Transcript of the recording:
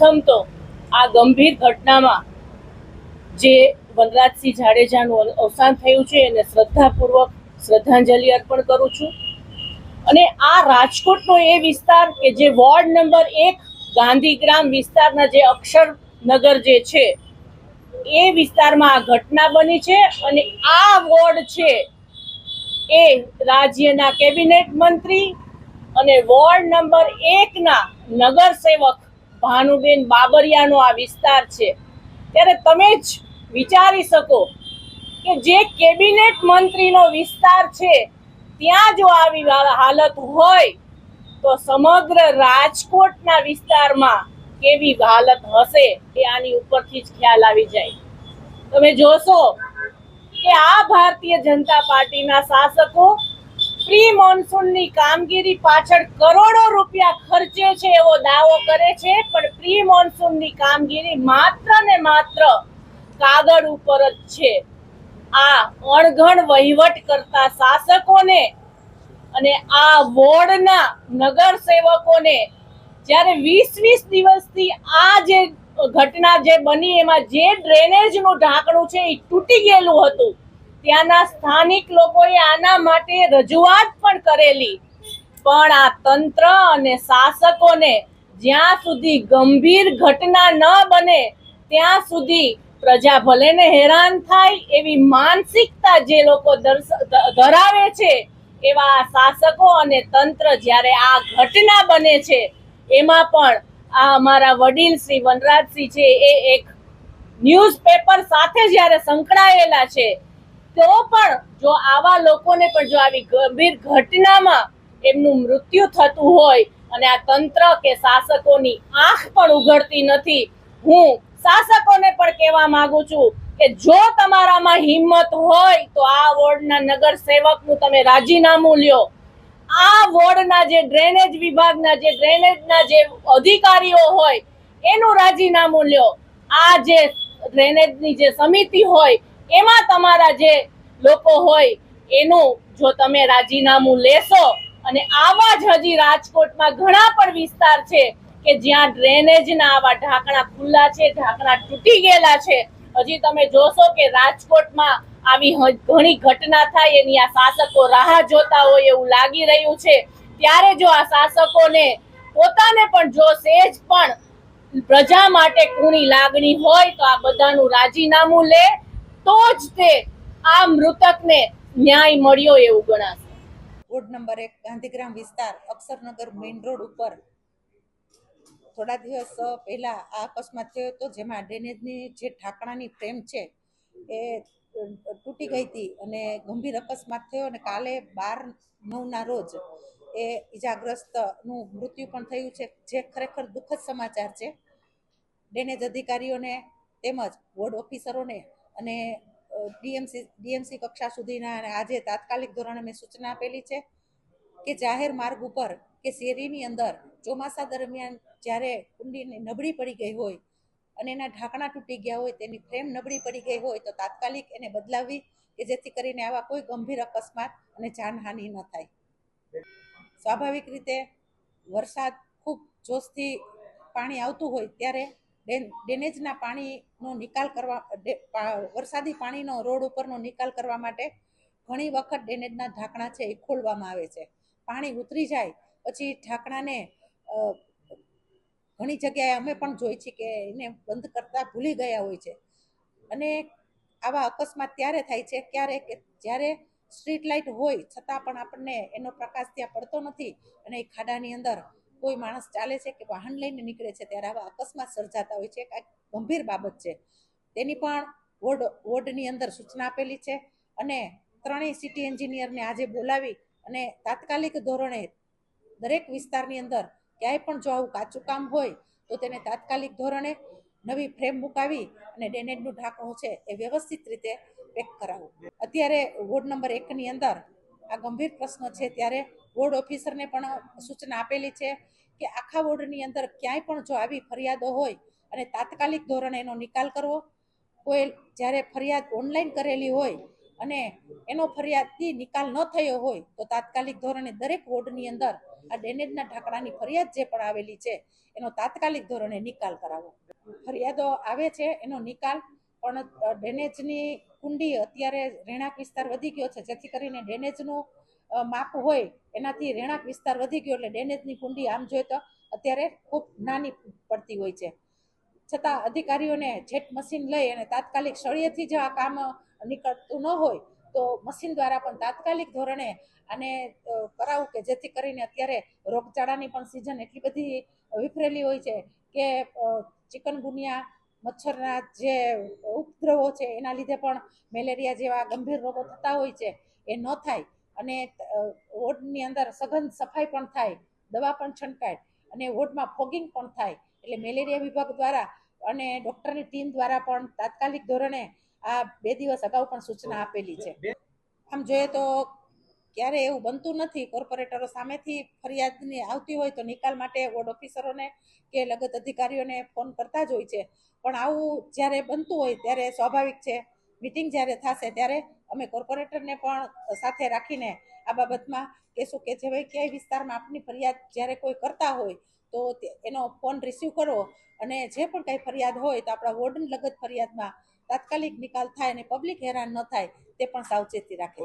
પ્રથમ તો આ ગંભીર ઘટનામાં જે વનરાજસિંહ જાડેજાનું અવસાન થયું છે એને શ્રદ્ધાપૂર્વક શ્રદ્ધાંજલિ અર્પણ કરું છું. અને આ રાજકોટનો એ વિસ્તાર કે જે વોર્ડ નંબર એક ગાંધીગ્રામ વિસ્તારના જે અક્ષરનગર જે છે, એ વિસ્તારમાં આ ઘટના બની છે અને આ વોર્ડ છે એ રાજ્યના કેબિનેટ મંત્રી અને વોર્ડ નંબર એકના નગરસેવક ભાનુબેન બાબરિયાનો આ વિસ્તાર છે. ત્યારે તમે જ વિચારી શકો કે જે કેબિનેટ મંત્રીનો વિસ્તાર છે, ત્યાં જો આવી હાલત હોય, તો સમગ્ર રાજકોટના વિસ્તારમાં કેવી હાલત હશે એ આની ઉપરથી જ ખ્યાલ આવી જાય. તમે જોશો કે આ ભારતીય જનતા પાર્ટીના શાસકો પ્રી મોન્સૂનની કામગીરી પાછળ કરોડો રૂપિયા ખર્ચે છે એવો દાવો કરે છે, પણ પ્રી મોન્સૂનની કામગીરી માત્ર ને માત્ર કાગળ ઉપર જ છે. આ અણઘણ વહીવટ કરતા શાસકોને અને આ વોર્ડના નગર સેવકોને જ્યારે વીસ વીસ દિવસથી આ જે ઘટના જે બની, એમાં જે ડ્રેનેજનું ઢાંકણું છે એ તૂટી ગયેલું હતું. ત્યાંના સ્થાનિક લોકોએ આના માટે રજૂઆત પણ કરેલી. પણ આ તંત્ર અને શાસકોને જ્યાં સુધી ગંભીર ઘટના ન બને, ત્યાં સુધી પ્રજા ભલેને હેરાન થાય એવી માનસિકતા જે લોકો ધરાવે છે, એવા શાસકો અને તંત્ર જ્યારે આ ઘટના બને છે, એમાં પણ આ અમારા વડીલ શ્રી વનરાજસિંહ છે એ એક ન્યૂઝપેપર સાથે જ્યારે સંકળાયેલા છે તો પણ જો આવા લોકોને પણ જો આવી ગંભીર ઘટનામાં એમનું મૃત્યુ થતું હોય અને આ તંત્ર કે શાસકોની આંખ પણ ઉઘડતી નથી, હું શાસકોને પણ કહેવા માંગુ છું કે જો તમારામાં હિંમત હોય તો આ વોર્ડના નગર સેવકનું તમે રાજીનામું લ્યો. આ વોર્ડના જે ડ્રેનેજ વિભાગના જે ડ્રેનેજના જે અધિકારીઓ હોય એનું રાજીનામું લ્યો. આ જે ડ્રેનેજની જે સમિતિ હોય એમાં તમારા જે લોકો હોય, એનું જો તમે રાજીનામું લેશો, અને આવા જ હજી રાજકોટમાં ઘણા પણ વિસ્તાર છે કે જ્યાં ડ્રેનેજના આવા ઢાંકણા ખુલ્લા છે, ઢાંકણા તૂટી ગયેલા છે. હજી તમે જોશો કે રાજકોટમાં આવી ઘણી ઘટના થાય, એની આ શાસકો રાહ જોતા હોય એવું લાગી રહ્યું છે. ત્યારે જો આ શાસકોને પોતાને પણ જો સેજ પણ પ્રજા માટે કુણી લાગણી હોય તો આ બધાનું રાજીનામું લે તો જ તે આ મૃતકને ન્યાય મળ્યો એવું ગણાશે. વોર્ડ નંબર એક, ગાંધીગ્રામ વિસ્તાર, અક્ષરનગર મેઇન રોડ ઉપર. થોડા દિવસ પહેલાં આ અકસ્માત થયો હતો, જેમાં ડ્રેનેજની જે ઢાંકણાની ફ્રેમ છે એ તૂટી ગઈ હતી અને ગંભીર અકસ્માત થયો અને કાલે બાર નવના રોજ એ ઈજાગ્રસ્તનું મૃત્યુ પણ થયું છે, જે ખરેખર દુઃખદ સમાચાર છે. ડ્રેનેજ અધિકારીઓને તેમજ વોર્ડ ઓફિસરોને અને ડીએમસી ડીએમસી કક્ષા સુધીના અને આજે તાત્કાલિક ધોરણે મેં સૂચના આપેલી છે કે જાહેર માર્ગ ઉપર કે શેરીની અંદર ચોમાસા દરમિયાન જ્યારે કુંડીની નબળી પડી ગઈ હોય અને એના ઢાંકણા તૂટી ગયા હોય, તેની ફ્રેમ નબળી પડી ગઈ હોય, તો તાત્કાલિક એને બદલાવવી કે જેથી કરીને આવા કોઈ ગંભીર અકસ્માત અને જાનહાનિ ન થાય. સ્વાભાવિક રીતે વરસાદ ખૂબ જોશથી પાણી આવતું હોય ત્યારે ડેન- ડ્રેનેજના પાણીનો નિકાલ કરવા વરસાદી પાણીનો રોડ ઉપરનો નિકાલ કરવા માટે ઘણી વખત ડેનેજના ઢાંકણા છે એ ખોલવામાં આવે છે. પાણી ઉતરી જાય પછી ઢાંકણાને ઘણી જગ્યાએ અમે પણ જોઈ છે કે એને બંધ કરતાં ભૂલી ગયા હોય છે. અને આવા અકસ્માત ત્યારે થાય છે ક્યારે કે જ્યારે સ્ટ્રીટ લાઇટ હોય છતાં પણ આપણને એનો પ્રકાશ ત્યાં પડતો નથી અને એ ખાડાની અંદર કોઈ માણસ ચાલે છે કે વાહન લઈને નીકળે છે ત્યારે આવા અકસ્માત સર્જાતા હોય છે કાંઈક ગંભીર બાબત છે. તેની પણ વોર્ડ, વોર્ડની અંદર સૂચના આપેલી છે અને ત્રણેય સિટી એન્જિનિયરને આજે બોલાવી અને તાત્કાલિક ધોરણે દરેક વિસ્તારની અંદર ક્યાંય પણ જો આવું કાચું કામ હોય તો તેને તાત્કાલિક ધોરણે નવી ફ્રેમ મુકાવી અને ડેનેજનું ઢાંકણું છે એ વ્યવસ્થિત રીતે પેક કરાવવું. અત્યારે વોર્ડ નંબર એકની અંદર આ ગંભીર પ્રશ્ન છે. ત્યારે વોર્ડ ઓફિસરને પણ સૂચના આપેલી છે કે આખા વોર્ડની અંદર ક્યાંય પણ જો આવી ફરિયાદો હોય અને તાત્કાલિક ધોરણે એનો નિકાલ કરવો, કોઈ જ્યારે ફરિયાદ ઓનલાઈન કરેલી હોય અને એનો ફરિયાદથી નિકાલ ન થયો હોય, તો તાત્કાલિક ધોરણે દરેક વોર્ડની અંદર આ ડેનેજના ઢાંકણાની ફરિયાદ જે પણ આવેલી છે, એનો તાત્કાલિક ધોરણે નિકાલ કરાવો. ફરિયાદો આવે છે, એનો નિકાલ પણ ડેનેજની કુંડી અત્યારે રહેણાંક વિસ્તાર વધી ગયો છે. જેથી કરીને ડ્રેનેજનું અ, માપ હોય એનાથી રહેણાંક વિસ્તાર વધી ગયો એટલે ડ્રેનેજની કુંડી આમ જોઈએ તો અત્યારે ખૂબ નાની પડતી હોય છે. છતાં અધિકારીઓને જેટ મશીન લઈ અને તાત્કાલિક સળિયેથી જો આ કામ નીકળતું ન હોય તો મશીન દ્વારા પણ તાત્કાલિક ધોરણે આને કરાવું કે જેથી કરીને અત્યારે રોગચાળાની પણ સિઝન એટલી બધી વિફરેલી હોય છે કે ચિકનગુનિયા મચ્છરના જે ઉપદ્રવો છે, એના લીધે પણ મેલેરિયા જેવા ગંભીર રોગો થતા હોય છે. એ ન થાય અને વોર્ડની અંદર સઘન સફાઈ પણ થાય, દવા પણ છંટકાય અને વોર્ડમાં ફોગિંગ પણ થાય. એટલે મેલેરિયા વિભાગ દ્વારા અને ડૉક્ટરની ટીમ દ્વારા પણ તાત્કાલિક ધોરણે આ બે દિવસ અગાઉ પણ સૂચના આપેલી છે. આમ જોઈએ તો ક્યારે એવું બનતું નથી. કોર્પોરેટરો સામેથી ફરિયાદની આવતી હોય તો નિકાલ માટે વોર્ડ ઓફિસરોને કે લગત અધિકારીઓને ફોન કરતા જ હોય છે. પણ આવું જ્યારે બનતું હોય ત્યારે સ્વાભાવિક છે. મિટિંગ જ્યારે થશે ત્યારે અમે કોર્પોરેટરને પણ સાથે રાખીને આ બાબતમાં કહેશું કે જે ભાઈ ક્યાંય વિસ્તારમાં આપની ફરિયાદ જ્યારે કોઈ કરતા હોય તો એનો ફોન રિસીવ કરો અને જે પણ કાંઈ ફરિયાદ હોય તો આપણા વોર્ડન લગત ફરિયાદમાં તાત્કાલિક નિકાલ થાય અને પબ્લિક હેરાન ન થાય તે પણ સાવચેતી રાખે.